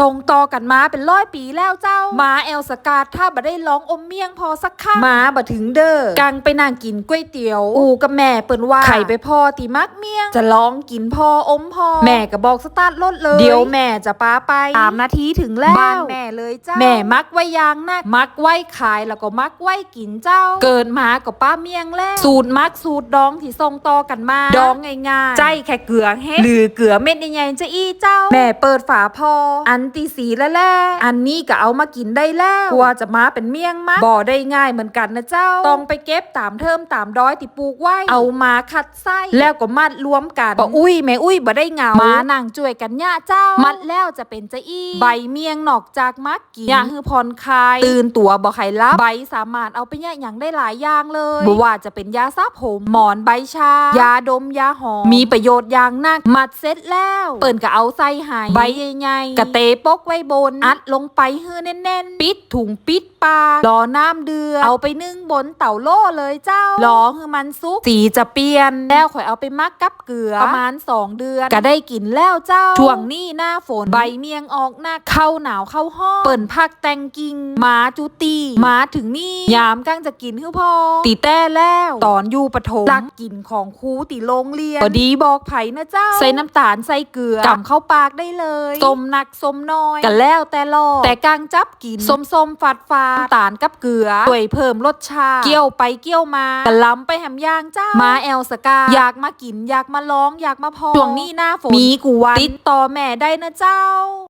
ส่งต่อกันมาเป็นร้อยปีแล้วเจ้าหมาแอลสกาดถ้าบ่ได้ร้องอมเมี่ยงพอสักครั้งหมาบ่ถึงเด้อกังไปนั่งกินก๋วยเตี๋ยวอูกับแม่เปิ้นว่าไข่ไปพอตีมักเมี่ยง จะร้องกินพออมพอแม่ก็บอกสตาร์ทรถเลย เดี๋ยวแม่จะป้าไปสามนาทีถึงแล้วบ้านแม่เลยเจ้าแม่มักไว้ยางนักมักไว้ขายแล้วก็มักไว้กินเจ้า เกิดมากับป้าเมี่ยงแล้วสูตรมักสูตรดองที่ส่งต่อกันมาดองง่ายๆใจแค่เกลือเฮ็ดหรือเกลือเม็ดใหญ่ๆจะอี้เจ้า แม่เปิดฝาพออันตีสีแล้วแหละอันนี้ก็เอามากินได้แล้วกลัวจะมาเป็นเมี่ยงมักบ่ได้ง่ายเหมือนกันนะเจ้า ต้องไปเก็บตามเทิมตามดอยที่ปลูกไว้ เอามาคัดไส้แล้วก็มัดรวมกันปะอุ้ยแม่อุ้ยบ่ได้เหงามานั่งช่วยกันย่าเจ้า มัดแล้วจะเป็นจะอี้ใบเมี่ยงนอกจากมักกินอย่าคือผ่อนคลาย ตื่นตัวบ่ไข่ลับใบสามารถเอาไปแย่อย่างได้หลายอย่างเลยบ่ว่าจะเป็นยาซาผมหมอนใบชายาดมยาหอมมีประโยชน์อย่างนักมัดเสร็จแล้ว เปิ่นก็เอาใส่ใหายใบใหญ่ๆกระเตปกไว้บน อัดลงไปเฮือแน่นๆ ปิดถุงปิดปากรอน้ำเดือดเอาไปนึ่งบนเต่าโล่เลยเจ้ารอให้มันสุกสีจะเปลี่ยน แล้วค่อยเอาไปมักกับเกลือ ประมาณ 2 เดือน ก็ได้กินแล้วเจ้าช่วงนี้หน้าฝนใบเมียงออกหน้าเข้าหนาวเข้าห้องเปิ่นพักแตงกิงหมาจุตีหมาถึงนี่ยามกั้งจะกินคือพอตีแต้แล้วตอนอยู่ปฐมลักกินของครูตีโรงเรียนพอดีบอกไผ่นะเจ้า ใส่น้ำตาลใส่เกลือกำเข้าปากได้เลยสมหนักสมน้อยกันแล้วแต่ลอแต่กางจับกินส้มส้มๆฝาดฟาน้ำตาลกับเกลือช่วยเพิ่มรสชาติเกี่ยวไปเกี่ยวมากันล้ำไปแหมย่างเจ้ามาแอลสกาอยากมากินอยากมาลองอยากมาพอช่วงนี้หน้าฝนมีกูวันติดต่อแม่ได้นะเจ้า